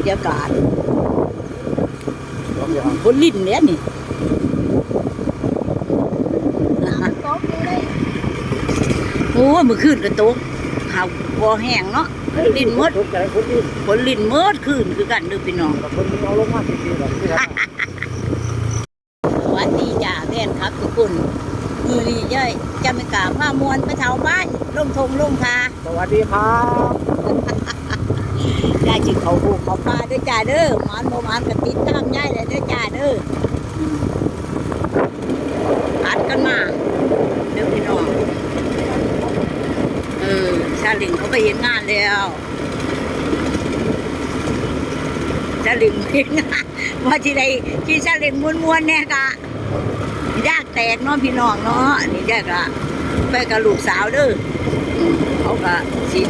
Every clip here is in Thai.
รยากาศลองอย่างคนลิ้นเนี่ยนี่โอ้ยมื่อคืนกระตกหาวบ่แห้งเนาะลิ้นมดทุกใจคนลิ้นมดคืนคือกันด้อพี่น้องกันนี้ครับสวัสดีจ้าแม่นครับทุกคนมือนี้ย่อยจะไม่กล้าพามวนไปเท่าบ้านลงทงลงทาสวัสดีครับ ได้จิเขาผูกเขาปลาด้อจ้าเด้อมานบ่หมานก็ติดตามย่ายเลยด้อจ้าเด้ออัดกันมาเด้อพี่น้องเออชาลิงเขาไปเห็นงานแล้วชาลิงเห็นงานว่าที่ใดที่ชาลิงม้วนๆเนี่ยกะยากแตกเนาะพี่น้องเนาะนี่ยากะไปกับลูกสาวเด้อเขาก็สิ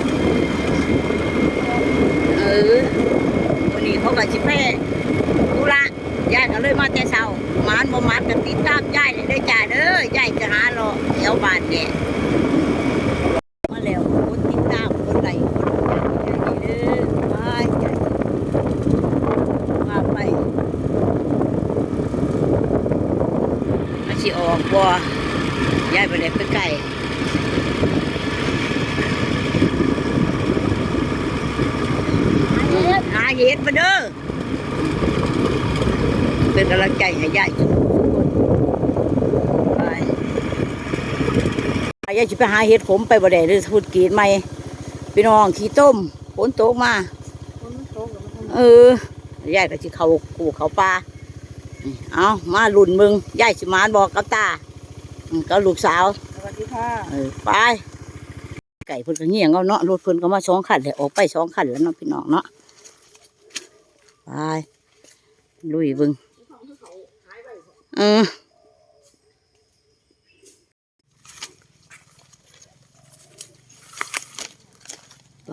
อวันนี้เขาก็ชิแม่ธุระยายก็เลยมาแต่เช้ามานบ่มานก็ติดตามยายเลยเด้จ้าเด้อยายจะหาเรอแถวบ้านแกมาแล้วคนติดตามคนไหลคนเด้อเด้อไปจ้ะว่าไปมาสิออกบ่ยายไปไหนไปไกล หา เห็ดมาเด้อเป็นกำลังใจให้ยายทุกคนไปยายจะไปหาเห็ดผมไปบ่ได้เลยพูดกรีดใหม่พี่น้องขี้ต้มฝนตกมาคนมันตกแล้วมันเออยายก็สิเขากูเขาปลานี่เอามาลุ่นมึงยายสิมานบอกกับตาอืมกับลูกสาวสวัสดีค่ะเออไปไก่เพิ่นก็เงี่ยงเอาเนาะรถเพิ่นก็มาสองคันเลยออกไปสองคันแล้วเนาะพี่น้องเนาะ ไปลุยบึงเออไป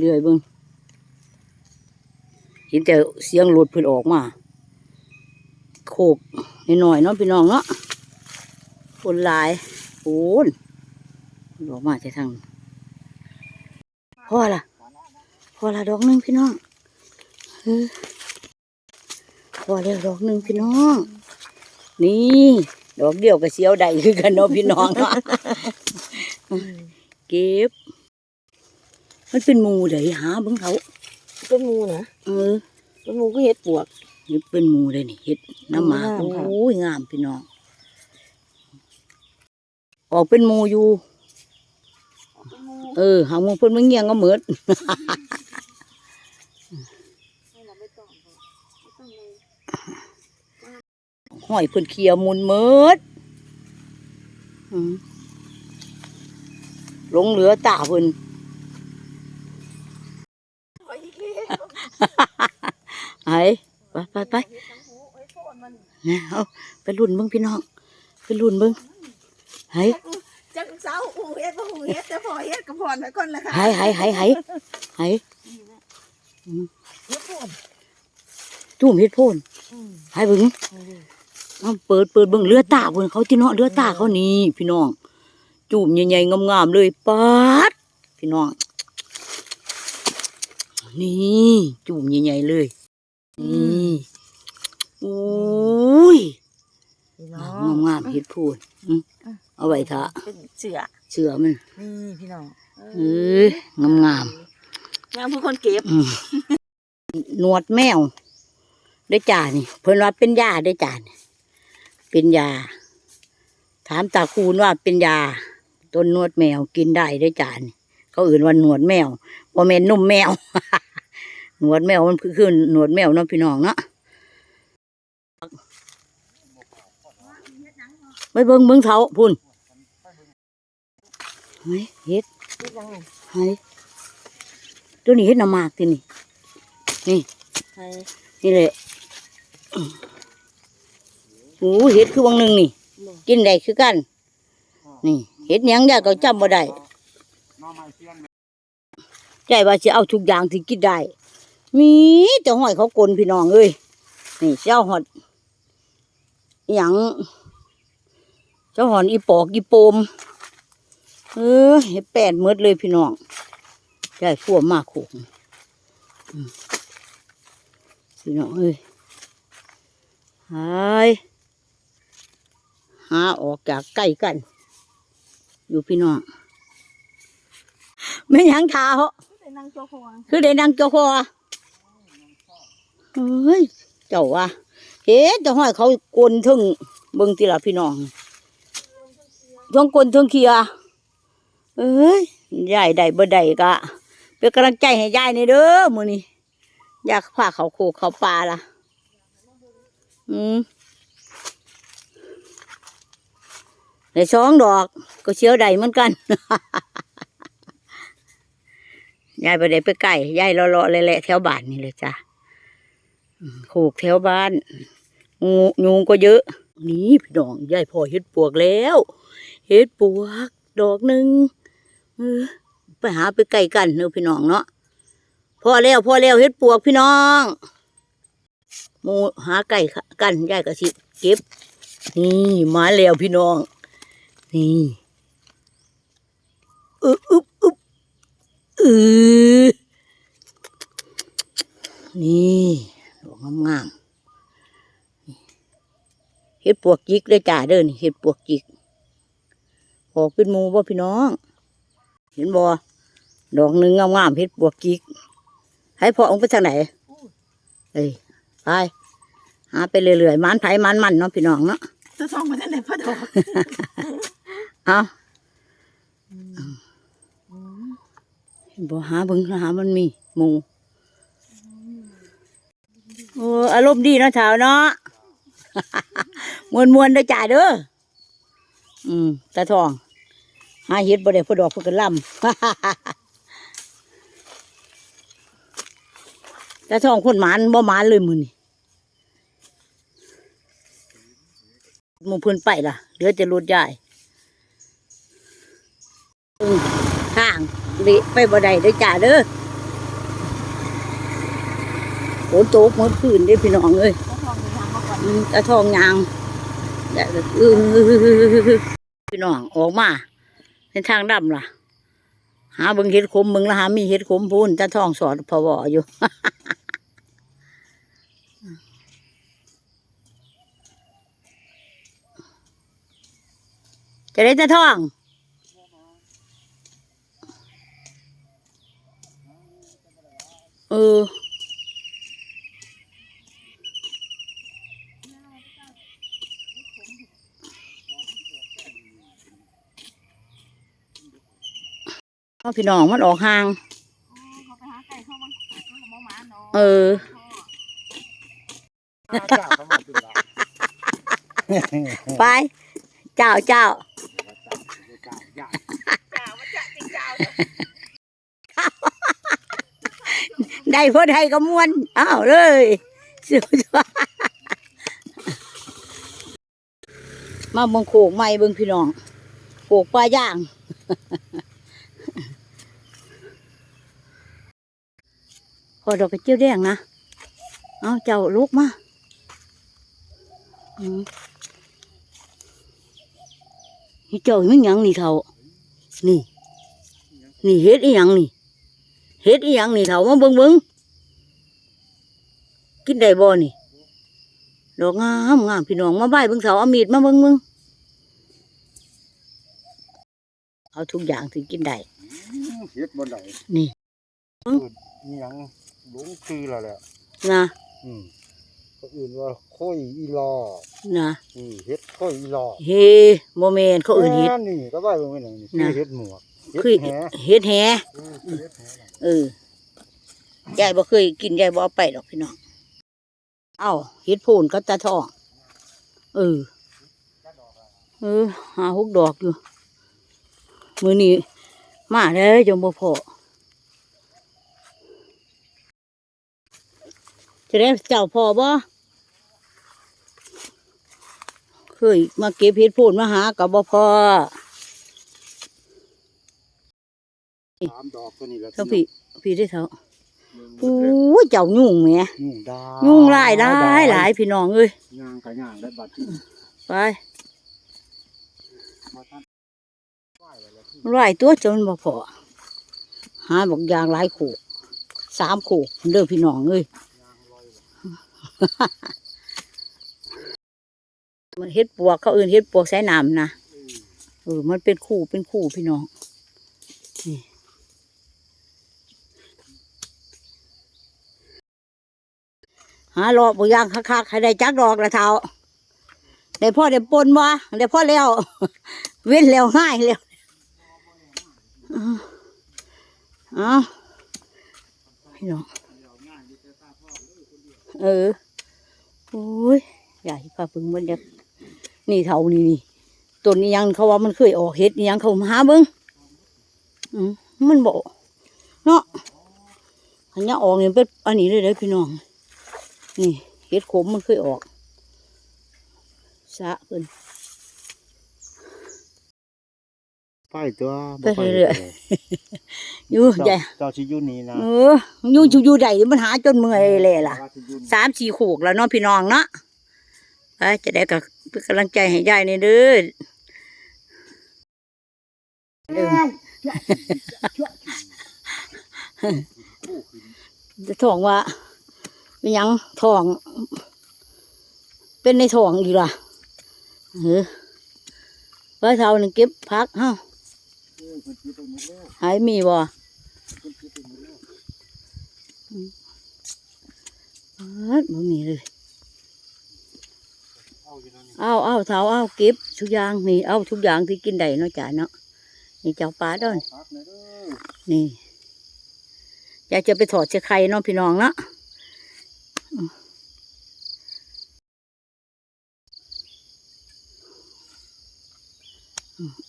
เรื่อยๆบึงเห็นแต่เสียงรถเพิ่นออกมา โคกหน่อยๆเนาะพี่น้องเนาะคนหลายโอ้นดอกมาจะทางพ่อละพ่อละดอกหนึ่งพี่น้องเออ พ่อแล้วดอกหนึ่งพี่น้อง นี่ดอกเดียวกับเสียวใดคือกันเนาะพี่น้องเนาะเก็บ มันเป็นหมูเดี๋ยวหาเบิ่งเขาเป็นหมูนะเออเป็นหมูก็เห็ดปวกนี่เป็นหมูเลยนี่เห็ดน้ำหมากงามค่ะโอ้ยงามพี่น้อง ออกเป็นหมูอยู่ เออหางมงเพิ่นมันเงียงก็เหมือด ห้อยเพิ่นเคียวมุนเหมือดอืมหลงเหลือตาเพิ่นไอ้ไปไปไปเนี่ยเอาไปรุ่นเบิ่งพี่น้องไปรุ่นเบิ่งไห้จักเสาอูเฮ็ดบ่อูเฮ็ดแต่พอเฮ็ดกับพรไว้ก่อนละค่ะไห้ไห้ไห้ไห้ไห้เฮ็ดพรจุ่มเฮ็ดโพนอืมไห้เบิ่ง เอาเปิดเปิดเบิ่งเลือตาเพิ่นเขาที่เนาะเลือตาเขานี่พี่น้องจุ่มใหญ่ๆงามๆเลยปาดพี่น้อง นี่จุ่มใหญ่ๆเลย นี่อุ้ยพี่งน้อามงงามๆเฮ็ดโพนอืมเอาไว้ทะเป็นเสือเชื่อมันนี่พี่น้องเอ้ยงามงามงามผู้คนเก็บๆอืมหนวดแมวได้จ่านี่ เพิ่นว่าเป็นยาได้จ่านี่ เป็นยา ถามตาคูณว่าเป็นยา ต้นหนวดแมวกินได้ได้จ่านี่เขาอื่นว่าหนวดแมวบ่แม่นนุ่มแมว หนวดแมวมันคือคือหนวดแมวเนาะพี่น้องเนาะไปเบิ่งเบิ่งเท้าพุ่นเฮ้ยเฮ็ดเฮ็ดยังไงเฮ้ยตัวนี้เฮ็ดน้ำหมากที่นี่นี่ให้นี่แหละโอ้เห็ดคือวังหนึ่งนี่ กินได้คือกัน นี่เห็ดหยังได้ก็จำบ่ได้น้องไม้เสียนใจว่าจะเอาทุกอย่างที่กินได้ มีแต่ห้อยเขากลนพี่น้องเอ้ยนี่เจ้าหอดอหย่างเจ้าหอนอีปอกอีโปม เออเห็ดแปดเมดเลยพี่น้องใจฟัวมากโขกอืมพี่น้องเอ้ยหาย หาออกจากใกล้กัน อยู่พี่น้องไม่หยังเท้าเป็นนางโจควงคือได้นางเจ้าคอเฮ้ยเจ้าว่าเฮ็ดเจะห้อยเขากลนถึงเบิ่งติละพี่น้องทั้งกลนทั้งเคียเอ้ยยายได้บ่ได้กะเป็นกำลังใจให้ยายนี่เด้อมื้อนี้อยากพาเขาโคกเขาปลาล่ะ อืม ได้สองดอกก็เชียวใดเหมือนกันยายไปได้ไปไก่ยายรอๆเลาะๆแหละแถวบ้านนี่เลยจ้ะอืมโขกแถวบ้านงูยุงก็เยอะ นี่พี่น้องยายพอเฮ็ดปวกแล้วเฮ็ดปวก ดอกหนึ่งเออไปหาไปไก่กันเนอะพี่น้องเนาะพอแล้วพอแล้วเฮ็ดปวกพี่น้องหมูหาไก่กันยายก็สิเก็บ นี่มาแล้วพี่น้อง นี่อึ๊บอึ๊บอึ๊บเออนี่ดอกงามๆนี่เห็ดปวกจิกเลยจ้าเด้อนี่เห็ดปวกจิกออกเป็นหมูบ่พี่น้อง เห็นบ่ดอกหนึ่งงามๆเห็ดปวกจิก ให้พอองไปทางไหนเอ้ยไปหาไปเรื่อยๆมันไผ่มันมันเนาะพี่น้องเนาะจะส่องมาได้ไหนพ่อดอก เอาบ่หาเบิ่งหามันมีหมูโอ้อารมณ์ดีเนาะเช้าเนาะมวนมวนๆเด้อจ่าเด้ออืมตาทองหาเห็ดบ่ได้พอดอกพอกันลำตาทองคนหมานบ่หมานเลยมื้อนี้หมูเพิ่นไปล่ะเหลือแต่รถใหญ่ ทางเละไปบ่ได้ด้อจ้าเด้อฝนตกเมื่อคืนเด้พี่น้องเอ้ยจะส่องมีทางาก่อนอืมตาทองยางอย่าเอพี่น้องออกมาในทางดำล่ะ หาเบิ่งเห็ดขมเบิ่งและหามีเห็ดขมพูนตาทองสอนพวออยู่จะได้ตาทอง ออเอาพี่น้องมันออกห่างเขาไปหาไก่เข้ามาเขาหมอหมาเนาะเออจ้าเขามาจุฬาไปเจ้าเจ้าจ้าจ้า จ้ามาจ้าจริงจ้า ได้พอได้ก็มวนอ้าวเลยสุดมาเบิ่งโขกใหม่เบิ่งพี่น้องโขกปลาย่างพอดอกกระเจียวแดงนะเอาเจ้าลุกมาเจ้ามันหยังนี่เขานี่ นี่เฮ็ดอีหยังนี่ เฮ็ดอีหยังนี่เถามาเบิ่งเบิ่งกินได้บ่นี่ดอกงามงามพี่น้องมาบ่ายเบิ่งเถาเอามีดมาเบิ่งเบิ่งเอาทุกอย่างถึงกินได้เฮ็ดบนไหนนี่นี่ยังหลงคือแล้วแหละนะอืมก็อื่นว่าค่อยอีลอนะนี่เฮ็ดค่อยอีลอเฮโมเมนเขาเอื่นเฮ็ดแม่นี่ก็ว่าเป็นอย่างนี้นะคือเฮ็ดหมวกเฮ็ด คือแหเฮ็ดแฮเออคือเฮ็ดแหน่ะเออยายบ่เคยกินยายบ่เอาไปดอกพี่น้องเอ้าเฮ็ดโพนก็ตาทองเออเออหาหกดอกอยู่มือนี้มาแล้วจงบ่พอจะได้เจ้าพอบ่เคยมาเก็บเห็ดโพนมาหากับบ่พอ สามดอกตัวนี้แหละเท่าพี่พี่ได้เท่าโอ้โอ้ยเจ้ายุ่งแหมยุ่งได้ยุ่งหลายหลายหลายพี่น้องเอ้ยย่างก็ย่างได้บัดนี้ไปมาท่านไหว้ไว้แล้วร้อยตัวจนบ่พอหาบอกยางหลายโขกสามโขกเด้อพี่น้องเอ้ยย่างลอยไว้มันเฮ็ดปวกเขาเอื่นเฮ็ดปวกสายน้ำนะเออมันเป็นคู่เป็นคู่พี่น้อง หาหลอกบ่ย่างคักๆให้ได้จักดอกละเท้าได้พ่อได้ปนบ่ได้พ่อแล้ว เว้นแล้วง่ายแล้วเอ้าพี่น้องเออโอ้ยใหญ่พาพึ่งมันจะนี่เท่านี่นี่ต้นนี้ยังเขาว่ามันเคยออกเห็ดนี่ยังเขามาหาเบิ้งอืมมันบอกเนาะอันนี้ออกเนี่ยเป็นอันนี้เลยเด้อพี่น้อง นี่เห็ดขมมันเคยออกสะเพิ่นไปตัวไปเรื่อยอยู่เจ้าใหญ่เจ้าชิอยูนี่นะเอออยู่อยู่อยู่ใหญ่มันหาจนเมื่อยเลยล่ะว่าสิอยู่นี่สามสี่ขูกแล้วเนาะพี่น้องเนาะไปจะได้กับเป็นกำลังใจให้ยายนี่เด้อเด้อจะท้องว่า เป็นยังท้อง เป็นในท้องอีกล่ะเออว่าเท่านึงเก็บพักเฮ้าหายมีบ่เพิ่นสิไปหมดแล้วพัดบ่มีเลยเอาเอาเอาเท่าเอาเก็บทุกอย่างนี่เอาทุกอย่างที่กินได้เนาะจ้าเนาะนี่เจ้าปลาด้วยนี่อยากจะไปถอดเสื้อไข่เน้องพี่น้องเนาะ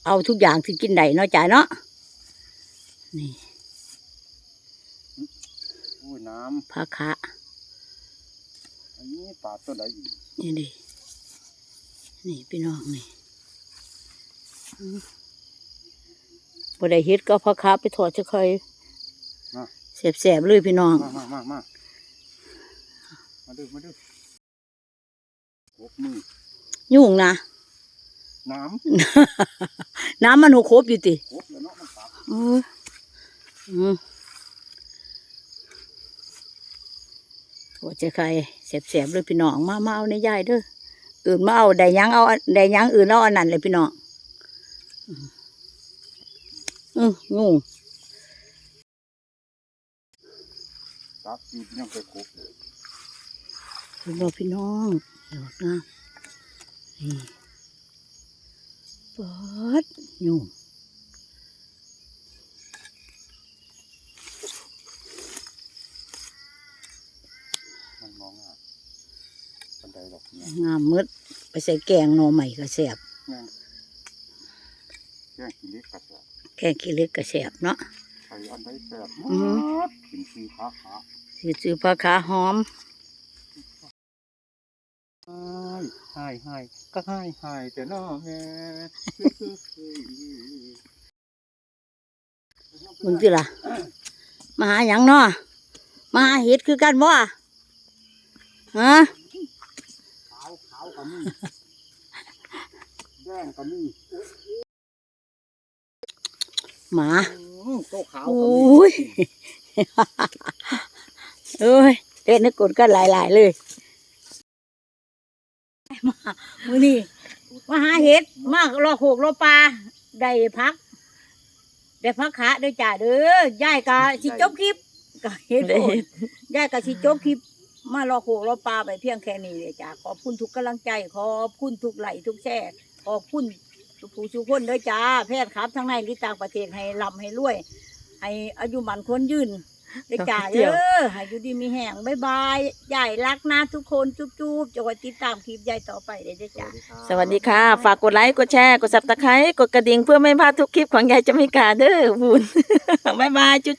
เอาทุกอย่างที่กินได้เนาะจ่ายเนาะนี่โอ้ยน้ผักคะำอันนี้ปลาตัวใดอีกนี่ดินี่พี่น้องนี่อืมบ่ได้เฮ็ดก็ผักคะไปถอดเสื้อไข่แสบๆเลยพี่น้อง มามามามามา ดูมาดูหกมือยุ่งนะ น้น้ำมันหกครบอยู่ติำหกแล้วเนาะมันปลาเอออืมหัวใจใครเสียบๆเลยพี่น้องมามาเอาในยายเด้ออื่นมาเอาได้หยังเอาได้หยังอื่นเอาอันนั้นเลยพี่น้องอืมอืมงูตักอยู่ยังไปครบเลย พี่น้องพี่น้องเดี๋ยวนะนี่ปอดงูมันมองอะปันไดดอกเนี่ยงามมืดไปใส่แกงหน่อใหม่ก็แสบแง่งแง่งกินเล็กกัดอะแกงขี้เหล็กก็แสบเนาะใส่อันใดแซ่บอือหือมากกินซื้อขาขาซื้อซื้อปลาขาหอม ให้ให้ให้ก็ให้ให้แต่น้อแม่มึงสิล่ะ มาหาหยังเนาะมาหาเห็ดคือกันบ่ฮะขาวขาวกับมีแดงกับมีหมาอืมโตขาวโอกับ้ยเอ้ยเล่นนึกกดกันหลายๆเลย มามื้อนี้มาหาเห็ดมากรอโขกรอปลาได้พักได้พักขาด้วยจ้าเด้อยายกะสิจบคลิปก็เห็ดโพดยายกะสิจบคลิป มารอโขกรอปลาไปเพียงแค่นี้เลยจ้าขอบคุณทุกกำลังใจขอบคุณทุกไหลค์ทุกแช่ขอบคุณทุกผู้ทุกคนเด้อจ้าแพทย์ครับทั้งในหรือต่างประเทศให้ร่ำให้รวย ให้อายุมันคนยืน ได้จ่าเด้อให้อยู่ดีมีแห้งบายบายใหญ่รักนะทุกคนจุ๊บจุ๊บจะไว้ติดตามคลิปใหญ่ต่อไปเด้อจ้าสวัสดีค่ะ ฝากกดไลค์กดแชร์กดซับสไครต์กดกระดิ่งเพื่อไม่พลาดทุกคลิปของยายจะไม่กาเด้อบุญบ๊ายบายจุ๊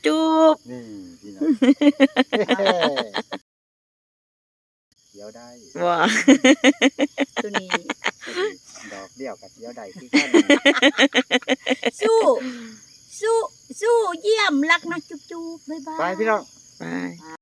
บๆนี่พี่น้องเดี๋ยวได้ว้าตัวนี้ดอกเดียวกับเดี๋ยวได้ที่กันสู้ สู้ สู้เยี่ยมรักนะจุ๊บจุ๊บบ๊ายบาย ไปพี่น้อง ไป